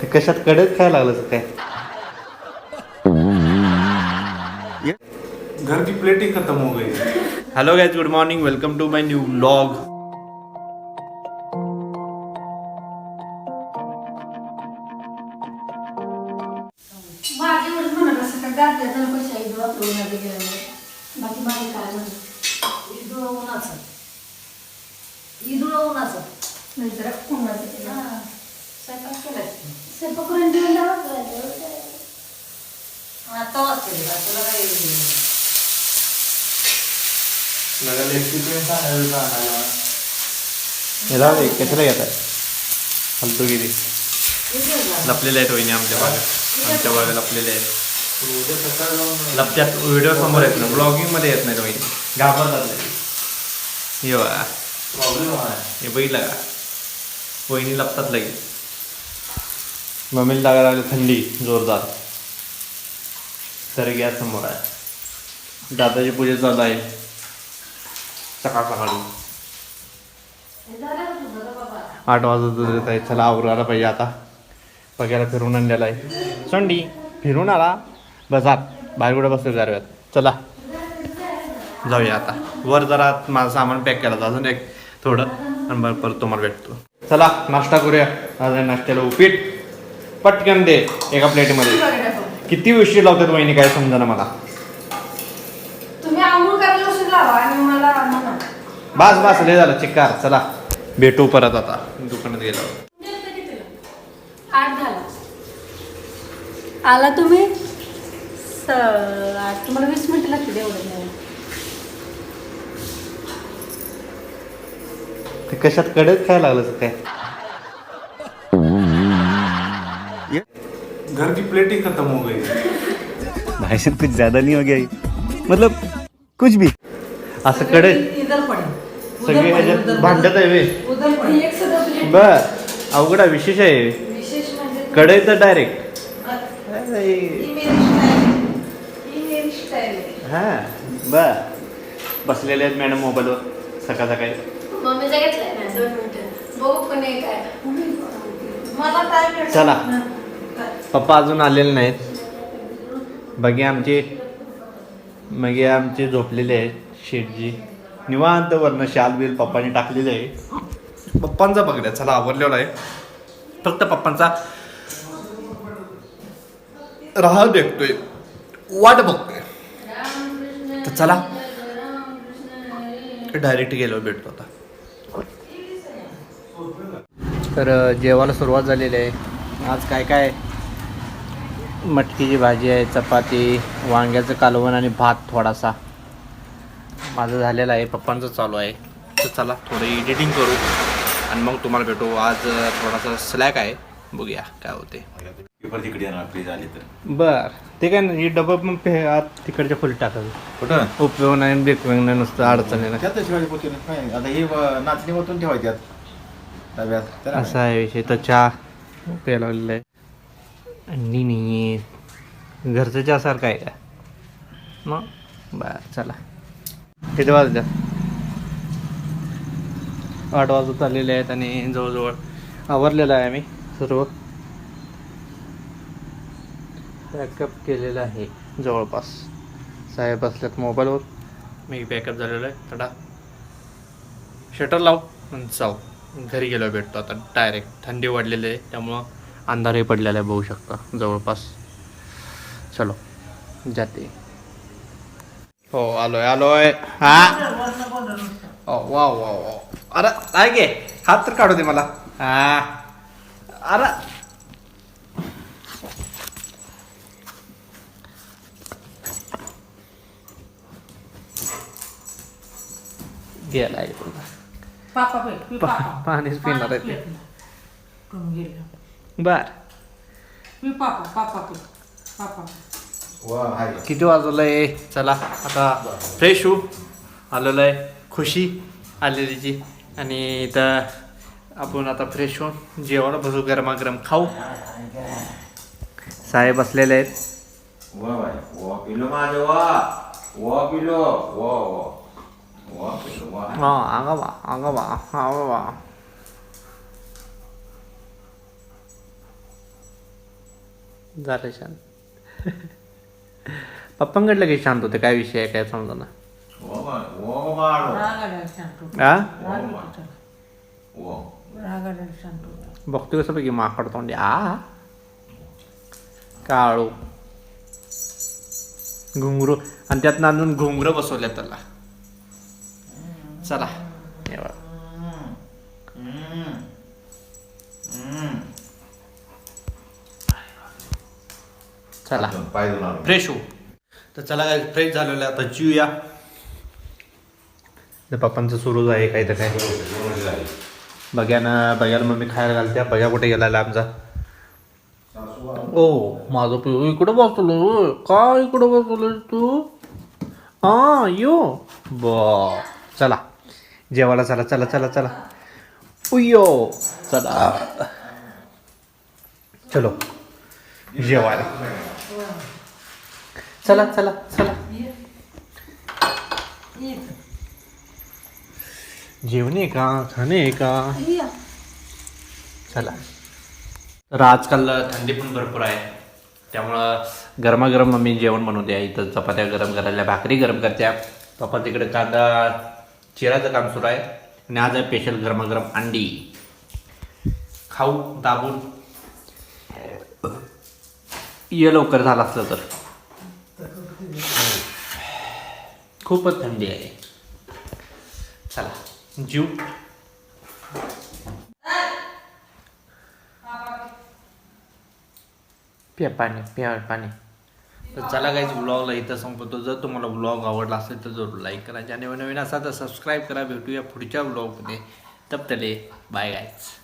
ते कशात कडक काय लागलं काय? घर की प्लेट ही खत्म हो गई. Hello guys good morning welcome to my new blog माझी एवढंच म्हणत असं का गाठल्या तर कशा इथं वापरून आधी गेल्यावर. बाकी माझे काय म्हणत इदुळ उन्हाचं. इदुळ उन्हाचं नंतर कोणाचं ते हा, स्वयंपाक केलाय की? स्वयंपाक करून जेवण करायचं हा, तवाच तुला काही याला कशाला घेत आहे फालतू लपलेले आहेत वहिनी आमच्या बागेत आमच्या भागात लपलेले आहेत लपत्यात व्हिडिओ समोर येत ना ब्लॉगिंगमध्ये येत नाही वहिनी घाबरतात हे बघा हे बघितलं का वहिनी लपतात लगेच मम्मीला लागायला लागली थंडी जोरदार. तर गॅस समोर आहे. दादाची पूजा चालू आहे. सकाळ सकाळी. आठ वाजत आहे चला आवरायला पाहिजे आता. बघायला फिरून आणलेला आहे. संडी फिरून आला. बसा बाहेर कुठे बसतो गारव्यात चला. जाऊया आता. वर जरा माझं सामान पॅक केला अजून एक थोडं. आणि परत तुम्हाला भेटतो. चला नाश्ता करूया. आज नाश्त्याला उपीट. पटकन दे एका प्लेटमध्ये. किती उशीर लावतात वहिनी काय समजा आणि मला बास बास लय झालं चिक्कार. चला भेटू परत आता. दुकानात झाला. आला तुम्ही? तुम्हाला वीस मिनिटं लागतील एवढं कशात कडक काय लागलं काय? घर की प्लेट ही खत्म हो गई। भाई साहब कुछ ज्यादा नहीं हो गया ये? मतलब कुछ भी। असं पडेल सगळे ह्याच्यात भांडत आहे वे। बर अवघड विशेष आहे विशेष म्हणजे कढई तर डायरेक्ट ही बर. बसलेले आहेत मॅडम मोबाईलवर सकाळ सकाळी. चला. पप्पा अजून आलेले नाहीत. बघे आमचे मग आमचे झोपलेले आहेत शेटजी निवांत वरनं शाल बिल पप्पाने टाकलेले आहे. पप्पांचा बघल्या चला आवरलेला आहे. फक्त पप्पांचा राह देखतोय वाट बघतोय. तर चला डायरेक्ट गेलो भेटतो आता. तर जेवायला सुरुवात झालेली आहे. आज काय काय? मटकीची भाजी आहे चपाती वांग्याचं कालवण आणि भात थोडासा. माझं झालेलं आहे पप्पांचं चालू आहे. तर चला थोडं एडिटिंग करू. आणि मग तुम्हाला भेटू. आज थोडासा स्लॅक आहे. बघूया काय होते. पेपर तिकडे येणार प्लीज आली तर. बर. ते काय नाही डबा मग पे आत तिकडच्या खोलीत टाकावी. कुठं? उपयोग नाही बेकवेग नाही नुसतं अडचण आहे ना त्यात शिवाजी पोती नाही. आता ही नाचणी ठेवायची त्यात डब्यात. त्याला असा आहे विषय. तर चहा प्यायला लागलेला आहे. अंडी नाही आहेत घरचं चहासारखं आहे का? मग? बर चला. किती वाजल्या आठ वाजत आलेले आहेत आणि जवळजवळ आवरलेलं आहे आम्ही सर्व. पॅकअप केलेलं आहे जवळपास. साहेब असल्यात मोबाईलवर. मी बॅकअप झालेलो आहे. थोडा शटर लाव जाऊ. घरी गेलो भेटतो आता. डायरेक्ट थंडी वाढलेली आहे त्यामुळं अंधारही पडलेला आहे बघू शकता जवळपास. चलो जाते. हो आलोय आलोय. हा? ओ वा वा वा अरे काय गे हात तर काढू दे मला. हा? अरे. पापा पाणीच पिणार आहे गेलं बर. मी पापा पापा पापा वा हाय. किती वाजवलंय चला आता फ्रेश होऊ. आलेलं आहे खुशी आलेलीची आणि इथं आपण आता फ्रेश होऊन जेवण बसू गरमागरम खाऊ. साहेब बसलेले आहेत. वा बाय वा पिलो माझे वा. वा पिलो. वा वा. वा पिलो वा. हा आगा बा आगा आगा बा. झालं शांत. पप्पांकडलं काही शांत होते. काय विषय आहे? काय समजा ना वो बघतो कसं पैकी माकड तोंडी. आ? काळू. घुंगरू. आणि त्यात नांदून घुंगरं बसवल्या त्याला. चला. चला. पाय फ्रेश हो तर चला काय फ्रेश झालेलं आहे. आता जीवया. तर पप्पांचं सुरूच आहे काही तर काय बघ्या ना बघ्याला मम्मी खायला घालत्या. बघ्या कुठे गेला आमचा. ओ माझं पिऊ इकडं बसलो का इकडं बसलो तू? हा यो. ब चला. जेवायला चला चला चला चला. उयो चला. चलो. जेवायला. चला चला चला. जेवणे का खाणे का? चला. तर आजकाल थंडी पण भरपूर आहे. त्यामुळं गरमागरम मम्मी जेवण बनवते. आहे इथं चपात्या गरम करायला भाकरी गरम करत्या पप्पा तिकडे कांदा चिराचं काम सुरू आहे. आणि आज आहे स्पेशल गरमागरम अंडी. खाऊ दाबून. ये लवकर झालं असलं तर. खूपच थंडी आहे. चला जीव. प्या पाणी प्या पाणी. तर चला काहीच ब्लॉगला इथं संपवतो. जर तुम्हाला ब्लॉग आवडला असेल तर जरूर लाईक करा. ज्या नवीन नवीन असा तर सबस्क्राईब करा. भेटूया पुढच्या ब्लॉगमध्ये तब तले बाय गायच